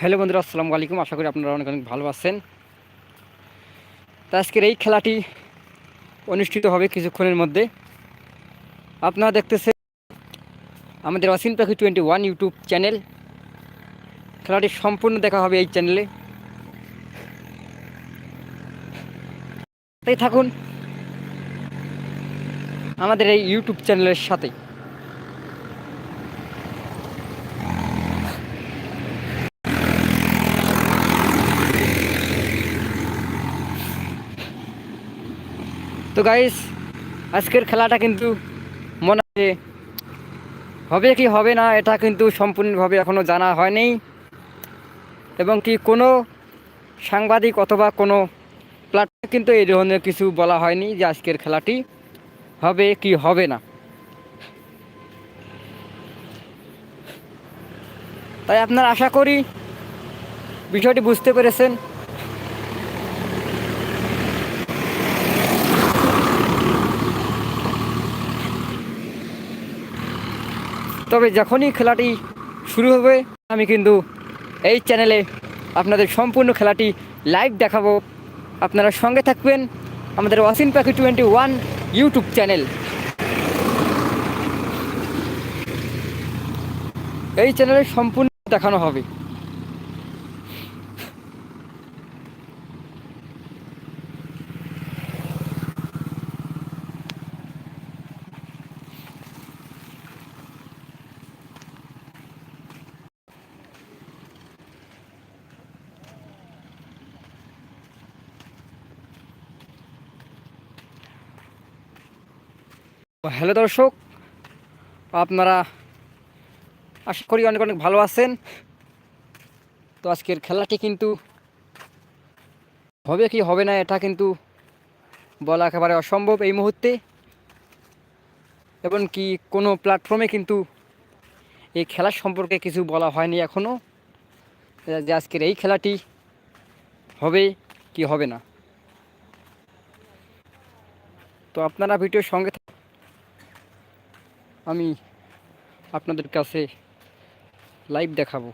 Hello বন্ধুরা, আসসালামু আলাইকুম। আশা করি আপনারা অনেক অনেক ভালো আছেন। তা আজকের এই খেলাটি অনুষ্ঠিত হবে কিছুক্ষণের মধ্যে। আপনারা দেখতেছেন আমাদের অসীম Pakhi twenty one YouTube channel. খেলাটি সম্পূর্ণ দেখা হবে এই চ্যানেলে। তাই থাকুন আমাদের এই ইউটিউব চ্যানেলের সাথে। তো গাইস আজকের খেলাটা কিন্তু মনে হয় হবে কি হবে না, এটা কিন্তু সম্পূর্ণভাবে এখনও জানা হয়নি। এবং কি কোনো সাংবাদিক অথবা কোনো প্ল্যাটফর্মে কিন্তু এই ধরনের কিছু বলা হয়নি যে আজকের খেলাটি হবে কি হবে না। তাই আপনার আশা করি বিষয়টি বুঝতে পেরেছেন। তবে যখনই খেলাটি শুরু হবে, আমি কিন্তু এই চ্যানেলে আপনাদের সম্পূর্ণ খেলাটি লাইভ দেখাবো। আপনারা সঙ্গে থাকবেন আমাদের ওয়াসিন পাখি টোয়েন্টি ওয়ান ইউটিউব চ্যানেল। এই চ্যানেলে সম্পূর্ণ দেখানো হবে। হ্যালো দর্শক, আপনারা আশা করি অনেক অনেক ভালো আছেন। তো আজকের খেলাটি কিন্তু হবে কি হবে না, এটা কিন্তু বলা একেবারে অসম্ভব এই মুহূর্তে। এবং কি কোনো প্ল্যাটফর্মে কিন্তু এই খেলার সম্পর্কে কিছু বলা হয়নি এখনও যে আজকের এই খেলাটি হবে কি হবে না। তো আপনারা ভিডিওর সঙ্গে আমি আপনাদের কাছে লাইভ দেখাবো।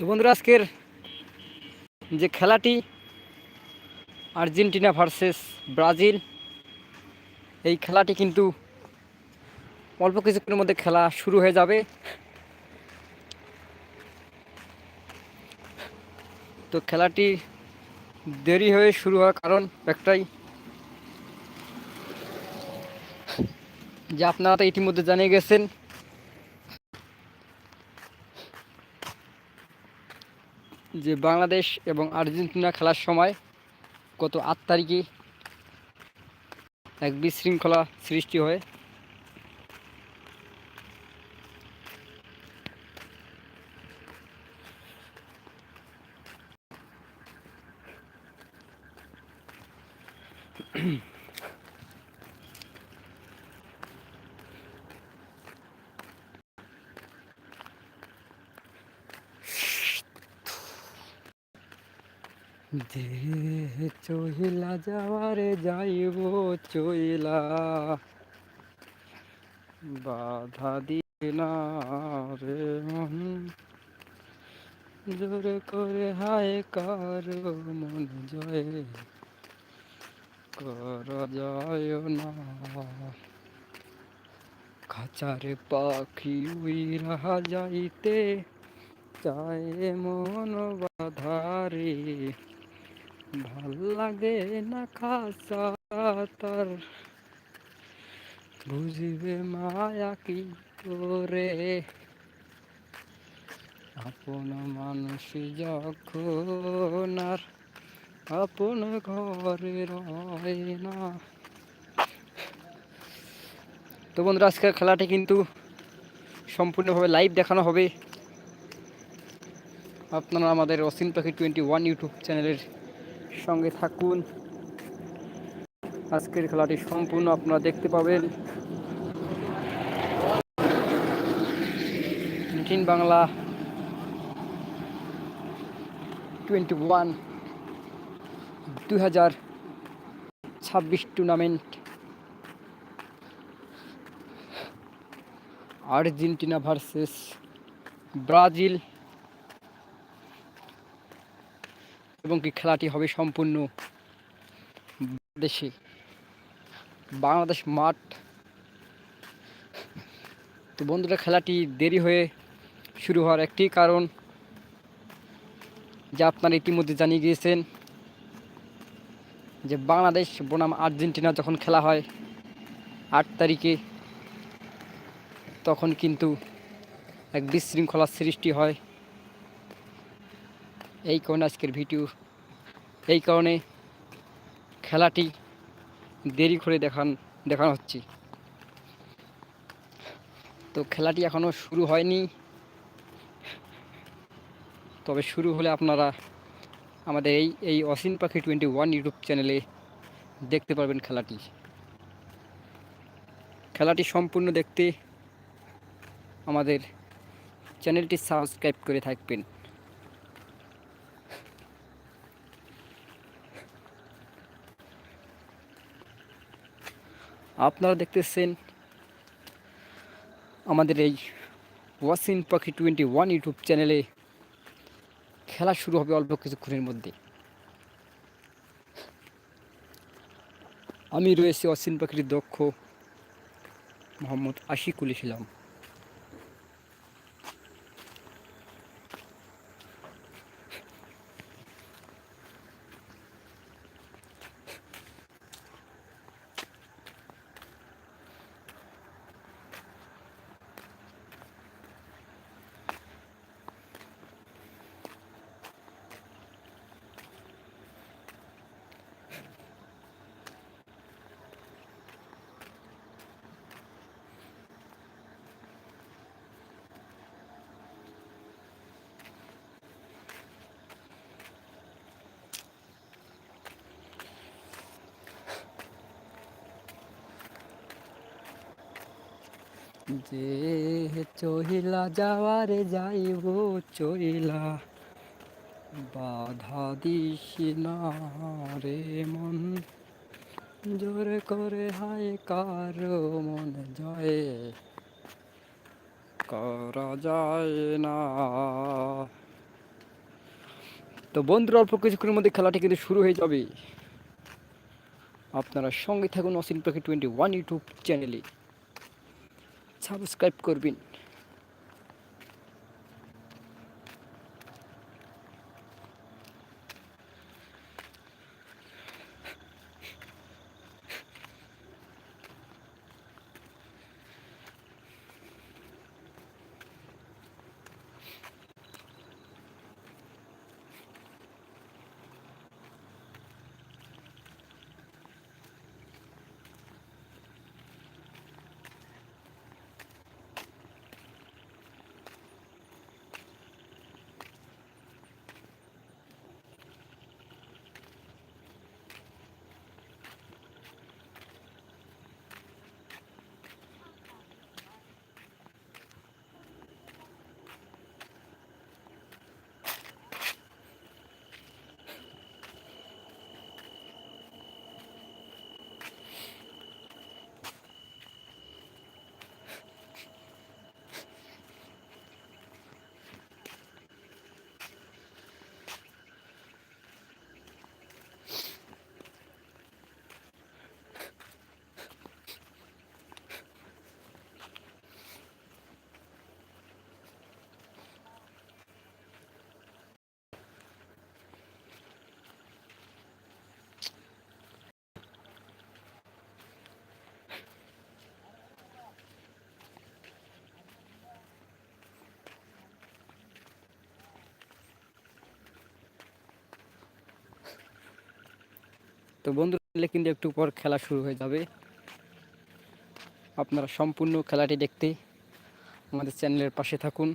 তো বন্ধুরা, আজকের যে খেলাটি, আর্জেন্টিনা ভার্সেস ব্রাজিল, এই খেলাটি কিন্তু অল্প কিছুক্ষণের মধ্যে খেলা শুরু হয়ে যাবে। তো খেলাটি দেরি হয়ে শুরু হওয়ার কারণ একটাই, যে আপনারা তো ইতিমধ্যে জানিয়ে গেছেন যে বাংলাদেশ এবং আর্জেন্টিনা খেলার সময় গত আট তারিখে এক বিশৃঙ্খলা সৃষ্টি হয়। দেহ চহিলা যাওয়ারে যাইব চইলা। বাধা না রে মন, জোর করে হায় কার মন জয়। কর যায় না। খাঁচারে পাখি উইরা যাইতে চায় মন বাধারে ভালো লাগে না খাসা তার। বুঝবে মায়া কি করে? আপন মানুষ যখন আর আপন ঘরে রয় না। তো বন্ধুরা, আজকের খেলাটি কিন্তু সম্পূর্ণভাবে লাইভ দেখানো হবে। আপনারা আমাদের অসীম পাখি টোয়েন্টি ওয়ান ইউটিউব চ্যানেলের সঙ্গে থাকুন। আজকের খেলাটি সম্পূর্ণ আপনারা দেখতে পাবেন। নিটিন বাংলা টোয়েন্টি ওয়ান দু হাজার ছাব্বিশ টুর্নামেন্ট। Argentina versus Brazil. এবং কি খেলাটি হবে সম্পূর্ণ দেশে বাংলাদেশ মাঠ। তো বন্ধুরা, খেলাটি দেরি হয়ে শুরু হওয়ার একটি কারণ যে আপনারা ইতিমধ্যে জানিয়ে গিয়েছেন, যে বাংলাদেশ, বনাম আর্জেন্টিনা যখন খেলা হয় আট তারিখে, তখন কিন্তু এক বিশৃঙ্খলার সৃষ্টি হয়। এই কারণে আজকের ভিডিও, এই কারণে খেলাটি দেরি করে দেখান, দেখানো হচ্ছে। তো খেলাটি এখনও শুরু হয়নি। তবে শুরু হলে আপনারা আমাদের এই এই অসীম পাখি টোয়েন্টি ওয়ান ইউটিউব চ্যানেলে দেখতে পারবেন খেলাটি। খেলাটি সম্পূর্ণ দেখতে আমাদের চ্যানেলটি সাবস্ক্রাইব করে থাকবেন। আপনারা দেখতেছেন আমাদের এই ওয়াসিন পাখি টোয়েন্টি ওয়ান ইউটিউব চ্যানেলে খেলা শুরু হবে অল্প কিছুক্ষণের মধ্যে। আমি রয়েছি অসীন পাখির দক্ষ মোহাম্মদ আশিকুল ইসলাম। যে চহিলা যাওয়ারে যাইব চইলা, বাধা দিস না রে মন। জোরে করে হায় কারও মন জয়, করা যায় না। তো বন্ধুরা, অল্প কিছুক্ষণের মধ্যে খেলাটি কিন্তু শুরু হয়ে যাবে। আপনারা সঙ্গে থাকুন Asim Pakhi twenty one YouTube চ্যানেলে। সাবস্ক্রাইব করবেন। তো বন্ধুরা কিন্তু একটু পর খেলা শুরু হয়ে যাবে। আপনারা সম্পূর্ণ খেলাটি দেখতে আমাদের চ্যানেলের পাশে থাকুন।